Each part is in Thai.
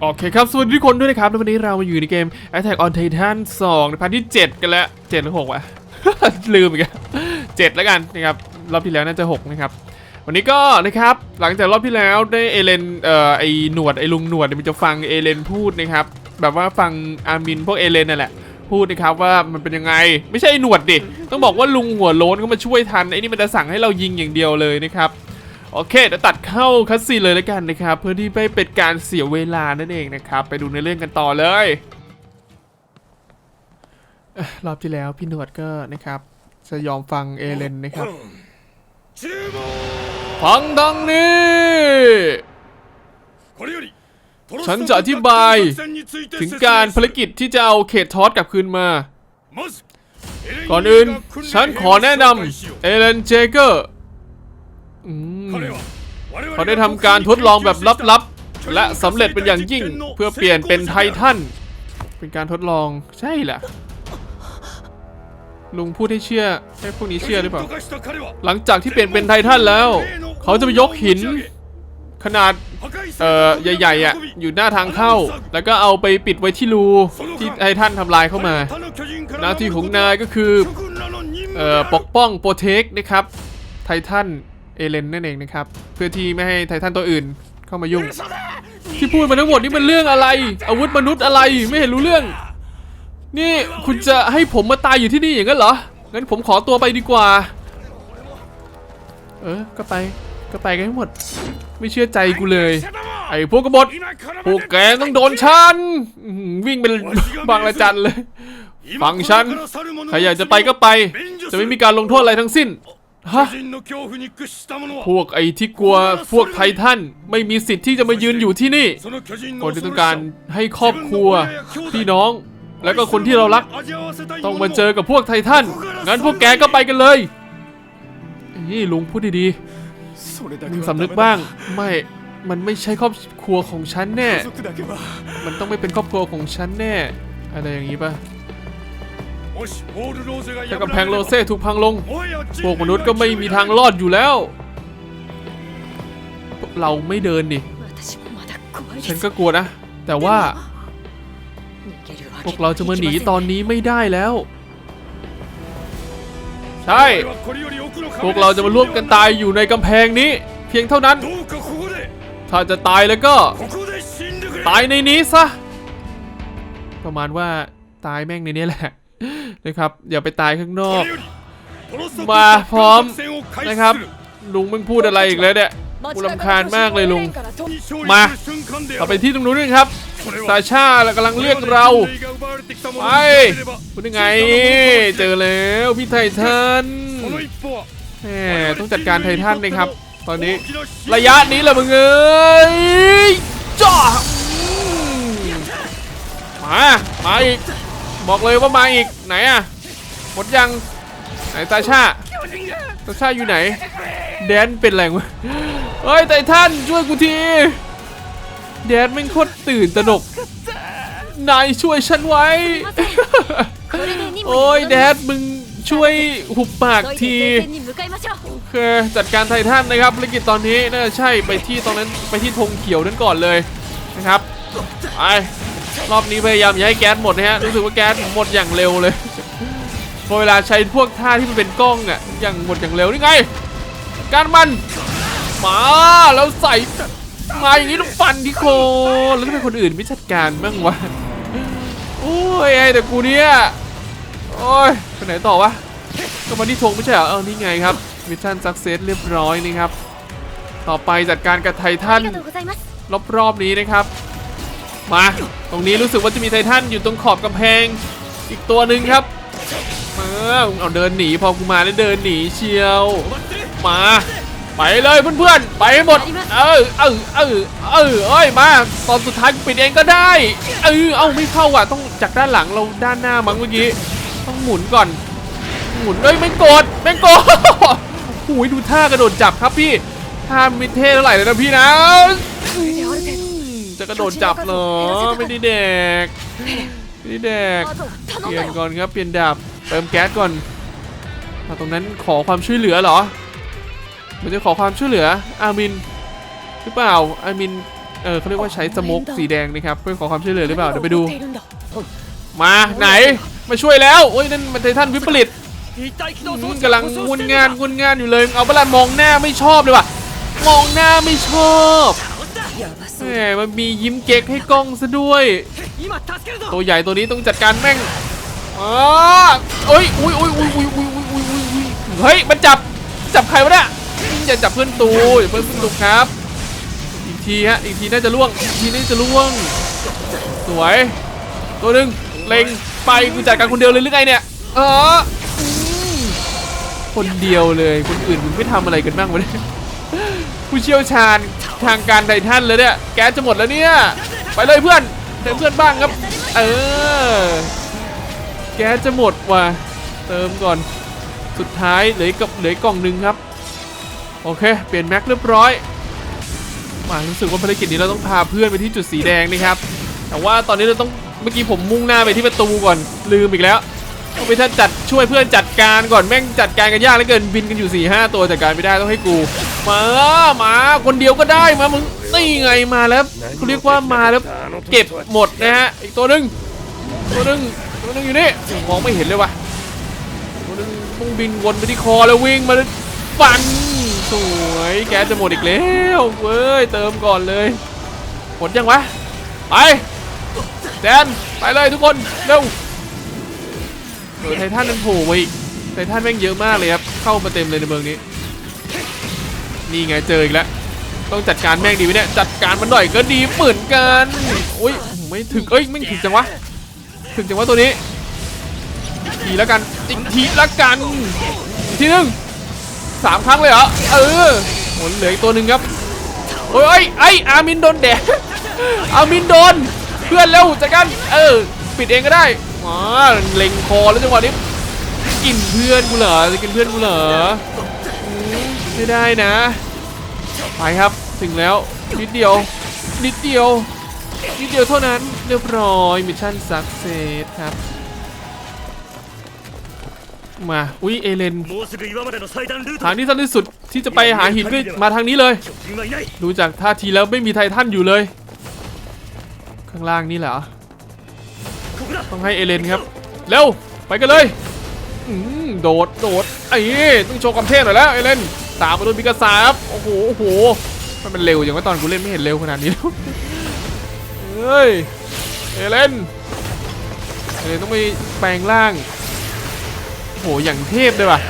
โอเคครับ สวัสดีทุกคนด้วยนะครับแล้ววันนี้เรามาอยู่ในเกม Attack on Titan 2ในพาร์ทที่ 7 กันแล้ว7หรือ6วะ ลืมอีกแล้ว7แล้วกันนะครับ รอบที่แล้วน่าจะ 6 นะครับ วันนี้ก็นะครับ หลังจากรอบที่แล้วได้เอเลน เอ่อ ไอหนวด ไอลุงหนวดเนี่ยมันจะฟังเอเลนพูดนะครับ แบบว่าฟังอามินพวกเอเลนนั่นแหละ พูดนะครับว่ามันเป็นยังไง ไม่ใช่หนวดดิ ต้องบอกว่าลุงหัวโล้นก็มาช่วยทัน ไอ้นี่มันจะสั่งให้เรายิงอย่างเดียวเลยนะครับ โอเคเดี๋ยวตัดเข้าคัสซีเลยแล้วกันนะครับ เพื่อที่ไม่เป็นการเสียเวลานั่นเองนะครับ ไปดูในเรื่องกันต่อเลยรอบที่แล้วพี่หนวดก็นะครับ จะยอมฟังเอเลนนะครับฟังดังนี้ฉันจะอธิบาย ถึงการภารกิจที่จะเอาเขตทอสกลับคืนมา ก่อนอื่น ฉันขอแนะนำเอเลนเจเกอร์อืม เขาได้ทำการทดลองแบบลับๆ และสำเร็จเป็นอย่างยิ่งเพื่อเปลี่ยนเป็นไททัน เป็นการทดลองใช่แหละลุงพูดให้เชื่อให้พวกนี้เชื่อหรือเปล่า หลังจากที่เปลี่ยนเป็นไททันแล้ว เขาจะไปยกหิน ขนาดเอ่อใหญ่ๆอะอยู่หน้าทางเข้า แล้วก็เอาไปปิดไว้ที่รูที่ไททันทำลายเข้ามา หน้าที่ของนายก็คือเอ่อปกป้องโปรเทคนะครับไททัน เอเลนนั่นเองนะครับ เพื่อที่ไม่ให้ไททันตัวอื่นเข้ามายุ่ง ที่พูดมาทั้งหมดนี่มันเรื่องอะไร อาวุธมนุษย์อะไรไม่เห็นรู้เรื่อง นี่คุณจะให้ผมมาตายอยู่ที่นี่อย่างนั้นเหรองั้นผมขอตัวไปดีกว่า เออก็ไปก็ไปกันให้หมด ไม่เชื่อใจกูเลย ไอ้พวกกบฏพวกแกต้องโดนฉันอื้อหือวิ่งเป็นบางระจันเลยฟังฉันใครอยากจะไปก็ไป จะไม่มีการลงโทษอะไรทั้งสิ้น ฮะพวกไอ้ที่กลัวพวกไททันไม่มีสิทธิ์ที่จะมายืนอยู่ที่นี่คนที่ต้องการให้ครอบครัวพี่น้อง แล้วก็คนที่เรารัก ต้องมาเจอกับพวกไททันงั้นพวกแกก็ไปกันเลยนี่ลุงพูดดีๆมึงสำนึกบ้าง ไม่มันไม่ใช่ครอบครัวของฉันแน่ มันต้องไม่เป็นครอบครัวของฉันแน่ อะไรอย่างนี้ป่ะ ถ้ากำแพงโรเซ่ถูกพังลง พวกมนุษย์ก็ไม่มีทางรอดอยู่แล้ว เราไม่เดินดิฉันก็กลัวนะ แต่ว่า พวกเราจะมาหนีตอนนี้ไม่ได้แล้ว ใช่ พวกเราจะมาร่วมกันตายอยู่ในกำแพงนี้ เพียงเท่านั้น ถ้าจะตายแล้วก็ ตายในนี้ซะ ประมาณว่าตายแม่งในนี้แหละ นะครับ อย่าไปตายข้างนอก มาพร้อมนะครับ ลุงมึงพูดอะไรอีกแล้วเนี่ยกูรำคาญมากเลยลุง มาเอาไปที่ตรงนู้นด้วยครับซาชาเรากำลังเรียกเรา ไปพูดยังไง เจอแล้วพี่ไททันแหมต้องจัดการไททันนะครับ ตอนนี้ระยะนี้แหละมึงเอ้ยจ้าอืมมา มาอีก บอกเลยว่ามาอีกไหนอะหมดยังไหนตาชาตาชาอยู่ไหน แดนเป็นแรงวะเฮ้ยไท่านช่วยกูที แดนไม่โคตรตื่นตะนกนายช่วยฉันไว้ โอ้ยแดนมึงช่วยหุบปากทีโอเคจัดการไททันนะครับภารกิจตอนนี้น่าจะใช่ไปที่ตอนนั้นไปที่ธงเขียวนั้นก่อนเลยนะครับไป รอบนี้พยายามอย่าให้แก๊สหมดนะฮะรู้สึกว่าแก๊สหมดอย่างเร็วเลยพอเวลาใช้พวกท่าที่มันเป็นกล้องอะอย่างหมดอย่างเร็วนี่ไง การมันมาแล้วใส่มาอย่างนี้ต้องฟันที่โคแล้วทำไมคนอื่นไม่จัดการบ้างวะโอ้ยไอแต่กูเนี่ยโอ้ยไปไหนต่อวะก็มาที่ทงไม่ใช่เหรอเออนี่ไงครับมิชชั่นสักเซสเรียบร้อยนี่ครับ ต่อไปจัดการกับไททันรอบๆนี้นะครับ มาตรงนี้รู้สึกว่าจะมีไททันอยู่ตรงขอบกำแพง อีกตัวหนึ่งครับ มาเอาเดินหนีพอกูมาแล้วเดินหนีเชียว มาไปเลยเพื่อนๆ ไปให้หมด เออเออเออเออเอ้ยมา ตอนสุดท้ายปิดเองก็ได้ เออเอ้าไม่เข้าอะ ต้องจากด้านหลังเราด้านหน้ามั้งเมื่อกี้ ต้องหมุนก่อน หมุนเอ้ยไม่โกรธไม่โกรธหูยดูท่ากระโดดจับครับพี่ท่ามิเท่เท่าไหร่เลยนะพี่นะ จะกระโดดจับเหรอไม่ได้แดกไม่ได้แดกเปลี่ยนก่อนครับเปลี่ยนดาบเติมแก๊สก่อนมาตรงนั้นขอความช่วยเหลือเหรอ มันจะขอความช่วยเหลืออามินหรือเปล่าอามินเออเขาเรียกว่าใช้สมุกสีแดงนะครับเพื่อขอความช่วยเหลือหรือเปล่าเดี๋ยวไปดู มาไหนมาช่วยแล้วโอ้ยนั่นมันไททันวิปริตกำลังวุ่นงานวุ่นงานอยู่เลยเอาเวลามองหน้าไม่ชอบเลยว่ะมองหน้าไม่ชอบ แหมมันมียิ้มเก๊กให้กล้องซะด้วย ตัวใหญ่ตัวนี้ต้องจัดการแม่งอ๋อโอ้ยอุ้ยอุ้ยอุ้ยอุ้ยอุ้ยอุ้ยอุ้ยอุ้ยเฮ้ย มันจับ จับใครวะเนี่ยอย่าจับเพื่อนตูอย่าเพื่อนตูครับ อีกทีฮะ อีกทีน่าจะล่วง อีกทีน่าจะล่วง สวย ตัวหนึ่งเล็งไปกูจัดการคนเดียวเลยหรือไงเนี่ย เออคนเดียวเลย คนอื่นมึงไม่ทำอะไรกันบ้างวะเนี่ยผู้เชี่ยวชาญ ทางการไททันเลยเนี่ย แก๊สจะหมดแล้วเนี่ย ไปเลยเพื่อนเติมเพื่อนบ้างครับ เออ แก๊สจะหมดว่ะ เติมก่อน สุดท้ายเหลือกับเหลือกล่องหนึ่งครับ โอเค เปลี่ยนแม็กเรียบร้อย มารู้สึกว่าภารกิจนี้เราต้องพาเพื่อนไปที่จุดสีแดงนะครับ แต่ว่าตอนนี้เราต้องเมื่อกี้ผมมุ่งหน้าไปที่ประตูก่อนลืมอีกแล้ว ต้องไปท่านจัดช่วยเพื่อนจัดการก่อนแม่งจัดการกันยากเหลือเกินบินกันอยู่4ี่ห้าตัวจัดการไม่ได้ต้องให้กูมามาคนเดียวก็ได้มามึงนี่ไงมาแล้วเขาเรียกว่ามาแล้วเก็บหมดนะฮะอีกตัวหนึ่งตัวหนึ่งตัวหนึ่งอยู่นี่มองไม่เห็นเลยว่ะตัวหนึ่งต้องบินวนไปที่คอแล้ววิ่งมาฟันสวยแกจะหมดอีกแล้วเว้ยเติมก่อนเลยหมดยังวะไปแดนไปเลยทุกคนเร็ว ออไททันมันโผล่มาอีกไททันแม่งเยอะมากเลยครับ เข้ามาเต็มเลยในเมืองนี้ นี่ไงเจออีกแล้ว ต้องจัดการแม่งดีไหมเนี่ย จัดการมันหน่อยก็ดีเหมือนกันโอ้ยไม่ถึงเอ้ยไม่ถึงจังวะ ถึงจังวะตัวนี้ ทีล้วกันอีกทีล้วกัน ทีหนึงสามครั้งเลยเหรอ เออหมดเหลืออีกตัวหนึ่งครับโอ้ยเอ้ยไอ้อามินโดนแดดอามินโดน เพื่อนเร็วจัดการ เออ ปิดเองก็ได้ มาเล็งคอแล้วจังหวะนี้กินเพื่อนกูเหรอจะกินเพื่อนกูเหรอไม่ได้นะ ไปครับถึงแล้วนิดเดียว นิดเดียว นิดเดียวเท่านั้นเรียบร้อยมิชชั่นสักเซสครับ มาอุ้ยเอเลนทางที่สั้นที่สุดที่จะไปหาหินก็มาทางนี้เลย ดูจากท่าทีแล้วไม่มีไททันอยู่เลย ข้างล่างนี่แหละ ต้องให้เอเลนครับ เร็ว ไปกันเลยโดด โดด ไอ้ต้องโชว์ความเท่หน่อยแล้วเอเลน ตามมาโดนพิกาซาครับ โอ้โห โอ้โห มันเป็นเร็วอย่างว่าตอนกูเล่นไม่เห็นเร็วขนาดนี้แล้วเฮ้ย เอเลน เอเลนต้องไปแปลงร่าง โอ้โห อย่างเทพเลยว่ะ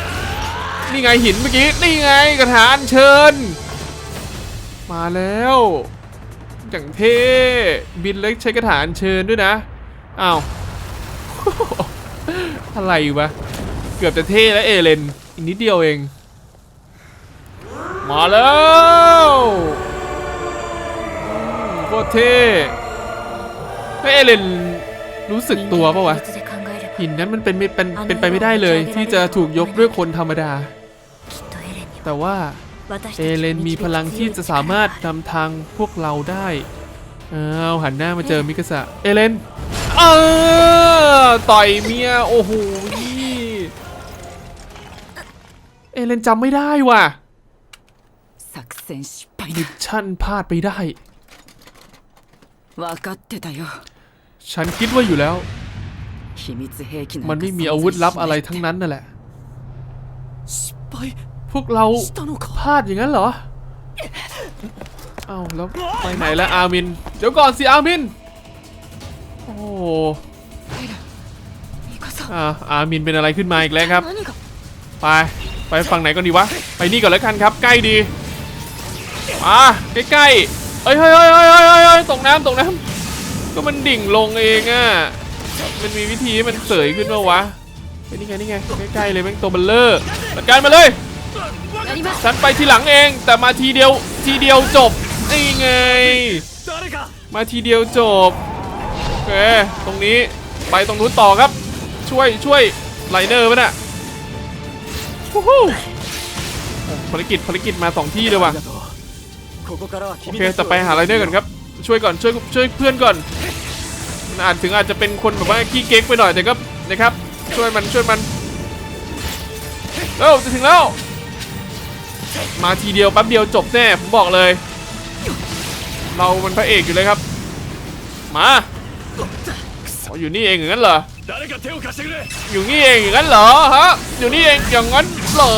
นี่ไงหินเมื่อกี้ นี่ไงกระถาอัญเชิญ มาแล้ว อย่างเท่บินเล็กใช้กระถาอัญเชิญด้วยนะ อ้าว อะไรวะ เกือบจะเท่แล้วเอเลน อีกนิดเดียวเอง มาแล้วโคตรเท่เอเลนรู้สึกตัวปะวะ หินนั้นมันเป็นไม่เป็นเป็นไปไม่ได้เลย ที่จะถูกยกด้วยคนธรรมดา แต่ว่าเอเลนมีพลังที่จะสามารถนำทางพวกเราได้ อ้าวหันหน้ามาเจอมิกสะ เอเลน เออต่อยเมียโอ้โหเอเลนจำไม่ได้ว่ะมิชชั่นพลาดไปได้ฉันคิดว่าอยู่แล้ว มันไม่มีอาวุธลับอะไรทั้งนั้นนั่นแหละ พวกเราพลาดอย่างนั้นเหรอ เอาแล้วไปไหนแล้วอาร์มิน เดี๋ยวก่อนสิอาร์มิน โอ้โหอ่าอามินเป็นอะไรขึ้นมาอีกแล้วครับ ไป ไปฝั่งไหนก่อนดีวะ ไปนี่ก่อนแล้วกันครับ ใกล้ดีอ่าใกล้ๆเฮ้ยเฮ้ยเฮ้ยเฮ้ยเฮ้ยตกน้ำตกน้ำก็มันดิ่งลงเองอะ มันมีวิธีมันเสยขึ้นมาวะนี่ไงนี่ไงใกล้ๆเลยแม่งตัวเบลเลอร์จัดการมาเลยฉันไปทีหลังเอง แต่มาทีเดียวทีเดียวจบนี่ไง มาทีเดียวจบ เค ตรงนี้ไปตรงนู้นต่อครับ ช่วยช่วยไลเนอร์มันอะวู้ฮู้ภารกิจภารกิจมาสองที่เลยว่ะโอเคจะไปหาไลเนอร์ก่อนครับ ช่วยก่อนช่วยช่วยเพื่อนก่อนมันอาจถึงอาจจะเป็นคนแบบว่าขี้เก๊กไปหน่อยแต่ก็นะครับ ช่วยมันช่วยมันเอ้าจะถึงแล้ว มาทีเดียวแป๊บเดียวจบแน่ผมบอกเลย เรามันพระเอกอยู่เลยครับ มา อ๋ออยู่นี่เองอย่างนั้นเหรอ อยู่นี่เองอย่างนั้นเหรอฮะ อยู่นี่เองอย่างนั้นเหรอ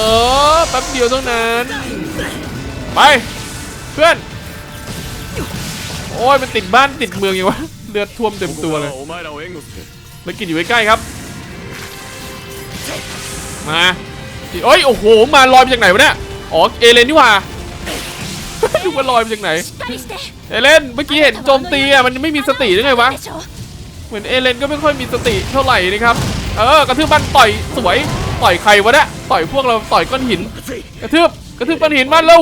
แป๊บเดียวเท่านั้น ไป เพื่อน โอ้ยมันติดบ้านติดเมืองอยู่วะ เลือดท่วมเต็มตัวเลยมักินอยู่ใกล้ๆครับ มาโอ้ยโอ้โห มาลอยมาจากไหนวะเนี่ย อ๋อ เอเลนนี่ว่า ดูกันลอยมาจากไหน เอเลน เมื่อกี้เห็นโจมตีอะ มันไม่มีสติได้ไงวะ เหมือนเอเลนก็ไม่ค่อยมีสติเท่าไหร่นะครับ เออกระทืบมันต่อยสวย ต่อยใครวะเนี่ย ต่อยพวกเรา ต่อยก้อนหิน กระทืบ กระทืบก้อนหินมาเร็ว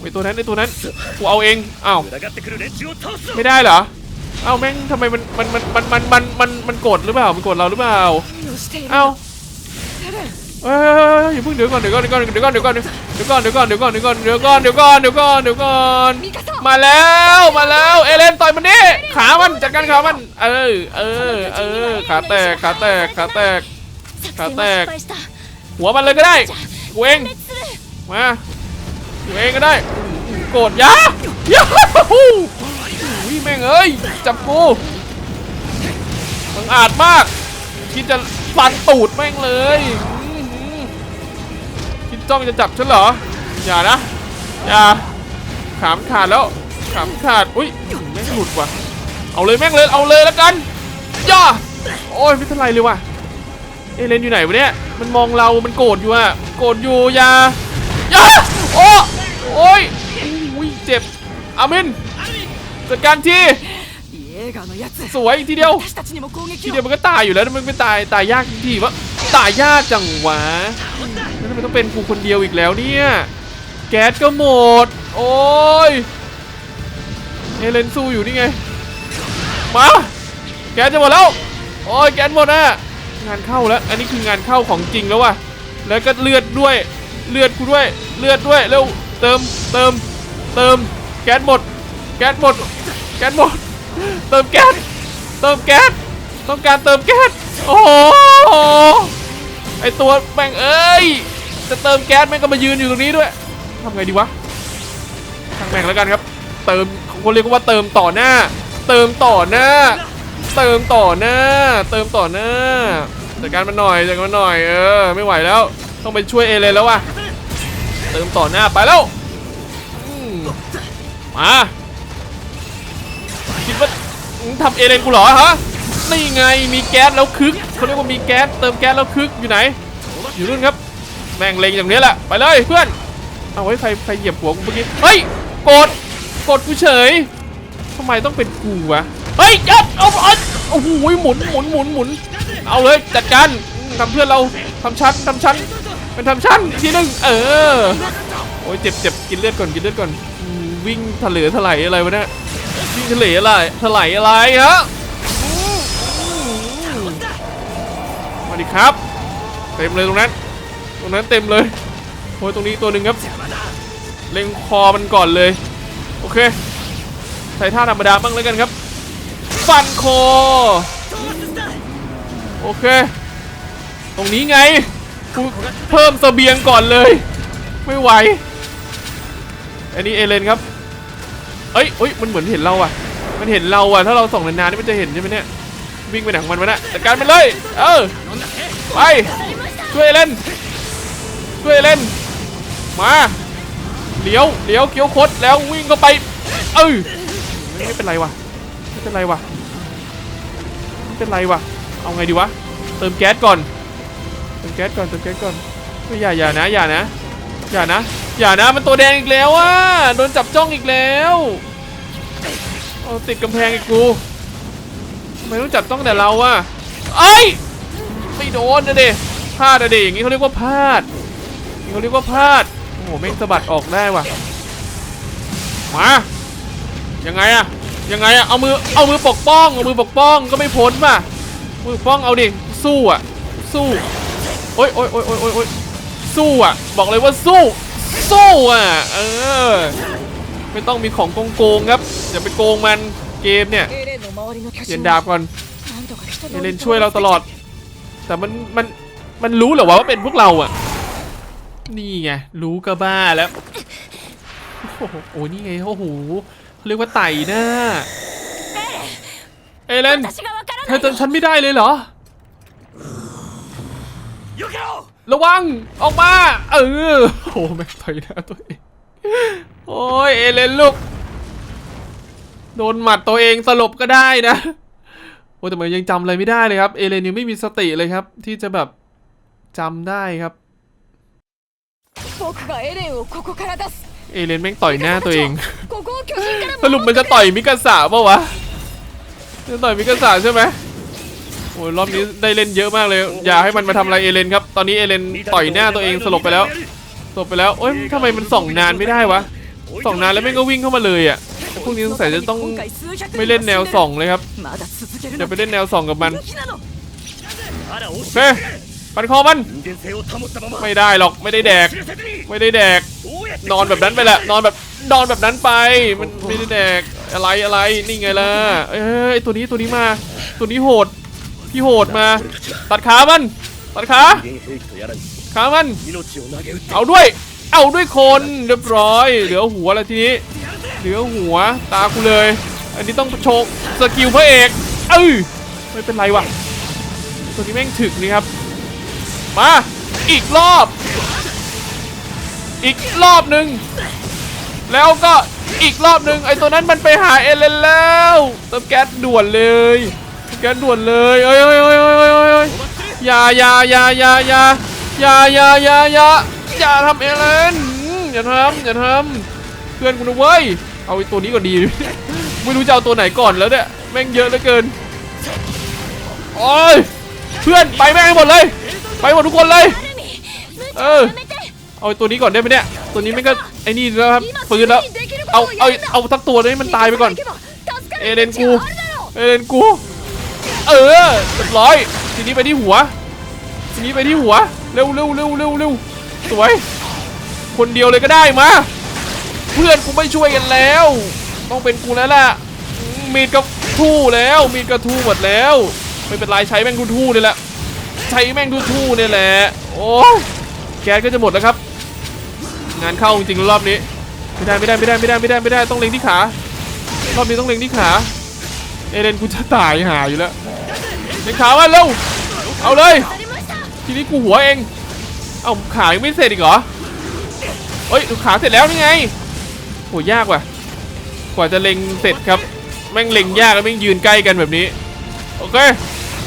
ไอตัวนั้นไอตัวนั้น กูเอาเองอ้าวไม่ได้เหรอเอ้าแม่งทำไมมันมันมันมันมันมันมันโกรธหรือเปล่า มันโกรธเราหรือเปล่า เอ้า เอ้ยอย่าเพิ่งเดี๋ยวก่อนเดี๋ยวก่อนเดี๋ยวก่อนเดี๋ยวก่อนเดี๋ยวก่อนเดี๋ยวก่อนเดี๋ยวก่อนเดี๋ยวก่อนเดี๋ยวก่อนเดี๋ยวก่อนเดี๋ยวก่อนเดี๋ยวก่อนเดี๋ยวก่อนมาแล้วมาแล้วเอเลนต่อยมันนี่ขามันจัดการขามันเออเออเออขาแตกขาแตกขาแตกขาแตก หัวมันเลยก็ได้กูเองมากูเองก็ได้โกรธยะยะฮู้ยแม่งเอ้ยจับกูมึงอาจมากคิดจะฟันตูดแม่งเลย จ้องจะจับฉันเหรอ อย่านะ อย่า ขามขาดแล้ว ขามขาด อุ้ยไม่หลุดว่ะ เอาเลยแม่งเลย เอาเลยแล้วกัน ย่า โอ้ยไม่เท่าไรเลยว่ะ เอเลนอยู่ไหนวะเนี่ย มันมองเรา มันโกรธอยู่อะโกรธอยู่ อย่า อย่า โอ้โอ้ยอุ้ยเจ็บ อามิน จัดการทีสวยทีเดียว ทีเดียวมันก็ตายอยู่แล้วมันไม่ตายตายยากทีวะตายยากจังวะ แล้วทำไมต้องเป็นกูคนเดียวอีกแล้วเนี่ย แก๊สก็หมด โอ้ยเอเลนสู้อยู่นี่ไง มา แก๊สจะหมดแล้ว โอ้ยแก๊สหมดอะงานเข้าแล้ว อันนี้คืองานเข้าของจริงแล้วว่ะ แล้วก็เลือดด้วย เลือดกูด้วย เลือดด้วย เร็ว เติม เติม เติม แก๊สหมด แก๊สหมด แก๊สหมด เติมแก๊ส เติมแก๊ส ต้องการเติมแก๊ส โอ้โห ไอตัวแม่งเอ้ย จะเติมแก๊สแม่งก็มายืนอยู่ตรงนี้ด้วยทำไงดีวะทางแม่งแล้วกันครับ เติมเขาเรียกว่าเติมต่อหน้า เติมต่อหน้า เติมต่อหน้า เติมต่อหน้าจัดการมันหน่อยจัดการมันหน่อยเออไม่ไหวแล้ว ต้องไปช่วยเอเลนแล้ววะเติมต่อหน้าไปแล้วมาคิดว่ามึงทำเอเลนกูเหรอฮะ นี่ไงมีแก๊สแล้วคึกเขาเรียกว่ามีแก๊สเติมแก๊สแล้วคึกอยู่ไหน อยู่นู่นครับ แม่งเล็งอย่างนี้แหละไปเลยเพื่อนเอาไว้ใครใครเหยียบหัวกูเมื่อกี้เฮ้ยกดกดกูเฉยทำไมต้องเป็นกูวะเฮ้ยยัดเอาเอาโอ้โหหมุนหมุนหมุนหมุนเอาเลยจัดการทำเพื่อนเราทำชั้นทำชั้นเป็นทำชั้นทีหนึงเออโอ้ยเจ็บเจ็บกินเลือดก่อนกินเลือดก่อนวิ่งทะเลถลายอะไรวะเนี่ยวิ่งทะเลอะไรถลายอะไรฮะ มาดิครับ เต็มเลยตรงนั้น ตรงนั้นเต็มเลยโอ้ยตรงนี้ตัวหนึ่งครับ เล็งคอมันก่อนเลย โอเค ใส่ท่าธรรมดาบ้างแล้วกันครับ ฟันคอ โอเค ตรงนี้ไงกูเพิ่มเสบียงก่อนเลย ไม่ไหว อันนี้เอเลนครับ เอ้ยเอ้ย มันเหมือนเห็นเราอะมันเห็นเราอะถ้าเราส่องนานๆนี่มันจะเห็นใช่ไหมเนี่ย วิ่งไปหนของมันวะเนี่ยจัดการมันเลย เออ ไป ช่วยเอเลนช่วยเอเลนมาเลี้ยวเลี้ยวเกี้ยวคดแล้ววิ่งเข้าไป เออไม่เป็นไรวะไม่เป็นไรวะไม่เป็นไรวะเอาไงดีวะ เติมแก๊สก่อน เติมแก๊สก่อน เติมแก๊สก่อนไม่อย่าอย่านะ อย่านะ อย่านะ อย่านะ มันตัวแดงอีกแล้วอะ โดนจับจ้องอีกแล้ว เอาติดกำแพงอีกกู ไม่รู้จับต้องแต่เราวะเอ้ยไม่โดนนะเดพลาดนะเดอย่างนี้เขาเรียกว่าพลาดเขาเรียกว่าพลาดโอ้โหแม่งสะบัดออกได้วะมายังไงอะยังไงอะเอามือเอามือปกป้องเอามือปกป้องก็ไม่พ้นป่ะมือป้องเอาดิสู้อะสู้โอ๊ยโอ๊ยโอ๊ยโอ๊ยโอ๊ยสู้อะบอกเลยว่าสู้สู้อะเออไม่ต้องมีของโกงๆครับอย่าไปโกงมันเกมเนี่ย เปลี่ยนดาบก่อนเอเลนช่วยเราตลอด แต่มันมันมันรู้เหรอว่าเป็นพวกเราอะ นี่ไงรู้ก็บ้าแล้ว โอ้โหนี่ไงโอ้โหเขาเรียกว่าไต่หน้า เอเลนเธอจำฉันไม่ได้เลยเหรอ ระวังออกมา เออโอ้แม่งต่อยหน้าตัวเองโอ้ยเอเลนลูก โดนหมัดตัวเองสลบก็ได้นะโอ้แต่มันยังจำอะไรไม่ได้เลยครับ เอเลนยังไม่มีสติเลยครับ ที่จะแบบจำได้ครับ เอเลนแม่งต่อยหน้าตัวเอง สรุปมันจะต่อยมิกาสะปะวะ จะต่อยมิกาสาใช่ไหมโอ้ยรอบนี้ได้เล่นเยอะมากเลย อย่าให้มันมาทำอะไรเอเลนครับ ตอนนี้เอเลนต่อยหน้าตัวเองสลบไปแล้ว สลบไปแล้วเอ้ยทำไมมันส่องนานไม่ได้วะ ส่องนานแล้วแม่งก็วิ่งเข้ามาเลยอะ พวกนี้สงสัยจะต้องไม่เล่นแนวสองเลยครับจะไปเล่นแนวสองกับมันเฮ้ปันคอมัน ไม่ได้หรอกไม่ได้แดก ไม่ได้แดก นอนแบบนั้นไปแหละนอนแบบนอนแบบนั้นไป มันไม่ได้แดกอะไรอะไรนี่ไงล่ะเอ้ยตัวนี้ตัวนี้มา ตัวนี้โหดพี่โหดมา ตัดขามัน ตัดขาขามัน เอาด้วย เอาด้วยคนเรียบร้อย เหลือหัวแล้วทีนี้ เหลือหัวตากูเลย อันนี้ต้องโชว์สกิลพระเอกเอ้ยไม่เป็นไรวะตัวนี้แม่งถึกนี่ครับ มาอีกรอบ อีกรอบหนึ่งแล้วก็อีกรอบหนึ่งไอ้ตัวนั้นมันไปหาเอเลนแล้วเติมแก๊สด่วนเลยแก๊สด่วนเลยเอ้ยเอ้ยเอ้ยเอ้ยเอ้ยเอ้ยยายาอย่าอย่าอย่าอย่าอย่าอย่าอย่าอย่าอย่าทำเอเลนอืมอย่าทำอย่าทำเพื่อนกูนะเว้ย เอาตัวนี้ก็ดี ไม่รู้จะเอาตัวไหนก่อนแล้วเนี่ย แม่งเยอะเหลือเกิน โอ้ย เพื่อนไปแม่งหมดเลย ไปหมดทุกคนเลย เออ เอาตัวนี้ก่อนได้ไหมเนี่ย ตัวนี้แม่งก็ไอ้นี่แล้วครับปืนแล้ว เอา เอา เอาทั้งตัวเลยมันตายไปก่อน เอเดนกู เอเดนกู เออเรียบร้อย ทีนี้ไปที่หัว ทีนี้ไปที่หัว เร็วเร็วเร็วเร็วเร็วสวย คนเดียวเลยก็ได้มา เพื่อนกูไม่ช่วยกันแล้ว ต้องเป็นกูแล้วล่ะ มีดกับทู่แล้ว มีดกับทู่หมดแล้ว ไม่เป็นไรใช้แม่งทู่ๆนี่แหละ ใช้แม่งทู่ๆนี่แหละ โอ้แก๊สก็จะหมดแล้วครับ งานเข้าจริงๆรอบนี้ ไม่ได้ไม่ได้ไม่ได้ไม่ได้ไม่ได้ไม่ได้ต้องเล็งที่ขารอบนี้ต้องเล็งที่ขา เอเลนกูจะตายหาอยู่แล้วเล็งขามาเร็วเอาเลย ทีนี้กูหัวเอง เอาขายังไม่เสร็จอีกเหรอเฮ้ยขาเสร็จแล้วนี่ไง โหยากว่ะ กว่าจะเล็งเสร็จครับ แม่งเล็งยากแล้วแม่งยืนใกล้กันแบบนี้ โอเค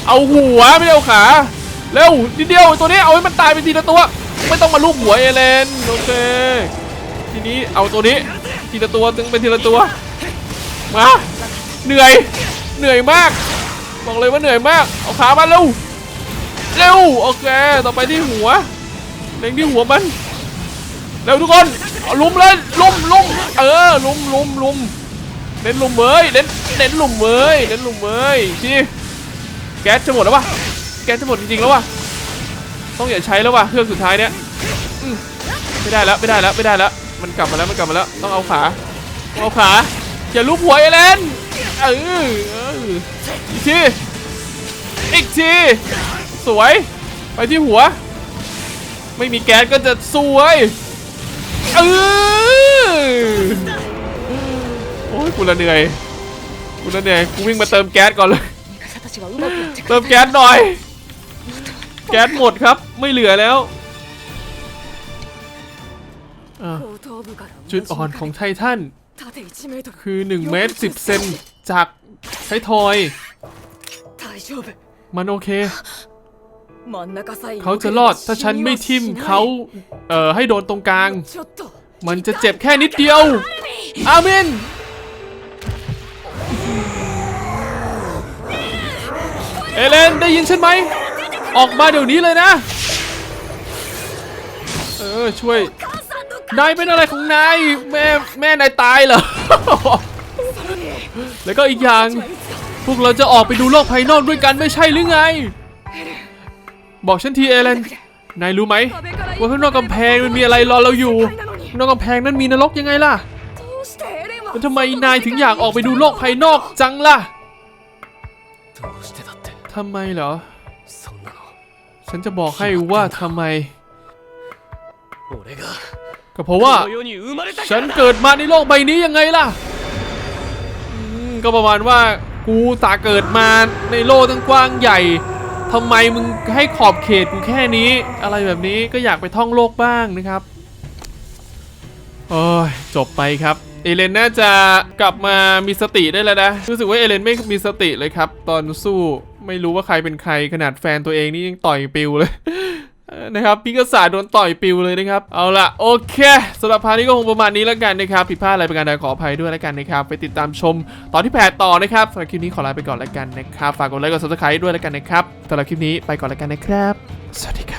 เอาหัวไม่เอาขา เร็วนิดเดียวตัวนี้เอาให้มันตายไปทีละตัว ไม่ต้องมาลูกหัวเอเลน โอเค ทีนี้เอาตัวนี้ทีละตัวตึงเป็นทีละตัว มา เหนื่อย เหนื่อยมาก บอกเลยว่าเหนื่อยมาก เอาขามาเร็ว เร็ว โอเค ต่อไปที่หัว เล็งที่หัวมัน เร็วทุกคน ลุมเลยลุมลุมเออลุมลุมลุมเน้นลุมเว้ยเน้นเน้นลุมเว้ยเน้นลุมเว้ยที่แก๊สจะหมดแล้ววะแก๊สจะหมดจริงๆแล้ววะต้องอย่าใช้แล้ววะเครื่องสุดท้ายเนี้ยไม่ได้แล้วไม่ได้แล้วไม่ได้แล้วมันกลับมาแล้วมันกลับมาแล้วต้องเอาขาต้องเอาขาอย่าลุกหัวเอเลนเออเอออีกทีอีกทีสวยไปที่หัว ไม่มีแก๊สก็จะสวย เออโอ้ยกูละเหนื่อยกูละเหนื่อยกูวิ่งมาเติมแก๊สก่อนเลย เติมแก๊สหน่อย แก๊สหมดครับ ไม่เหลือแล้วจุดอ่อนของไททันคือ 1 เมตร 10 เซนจากไททอย มันโอเค เขาจะรอดถ้าฉันไม่ทิ่มเขาเอ่อให้โดนตรงกลาง มันจะเจ็บแค่นิดเดียว อามินเอเลนได้ยินฉันไหม ออกมาเดี๋ยวนี้เลยนะ เออช่วย นายเป็นอะไรของนาย แม่แม่นายตายเหรอ แล้วก็อีกอย่าง พวกเราจะออกไปดูโลกภายนอกด้วยกันไม่ใช่หรือไง บอกฉันทีเอเลน นายรู้ไหมว่าข้างนอกกำแพงมันมีอะไรรอเราอยู่ นอกกำแพงนั้นมีนรกยังไงล่ะแล้วทำไมนายถึงอยากออกไปดูโลกภายนอกจังล่ะทำไมเหรอ ฉันจะบอกให้ว่าทำไม ก็เพราะว่า ฉันเกิดมาในโลกใบนี้ยังไงล่ะ ก็ประมาณว่ากูสาเกิดมาในโลกทั้งกว้างใหญ่ ทำไมมึงให้ขอบเขตกูแค่นี้ อะไรแบบนี้ก็อยากไปท่องโลกบ้างนะครับโอ้ยจบไปครับ เอเลนน่าจะกลับมามีสติได้แล้วนะ รู้สึกว่าเอเลนไม่มีสติเลยครับ ตอนสู้ไม่รู้ว่าใครเป็นใครขนาดแฟนตัวเองนี่ยังต่อยปิวเลย นะครับพิกษาโดนต่อยปิวเลยนะครับ เอาละโอเคสำหรับพาร์ทนี้ก็คงประมาณนี้แล้วกันนะครับผิดพลาดอะไรประการใดขออภัยด้วยแล้วกันนะครับ ไปติดตามชมตอนที่8ต่อนะครับสำหรับคลิปนี้ขอลาไปก่อนแล้วกันนะครับ ฝากกดไลค์กดซับสไครต์ด้วยแล้วกันนะครับสำหรับคลิปนี้ไปก่อนแล้วกันนะครับ สวัสดีครับ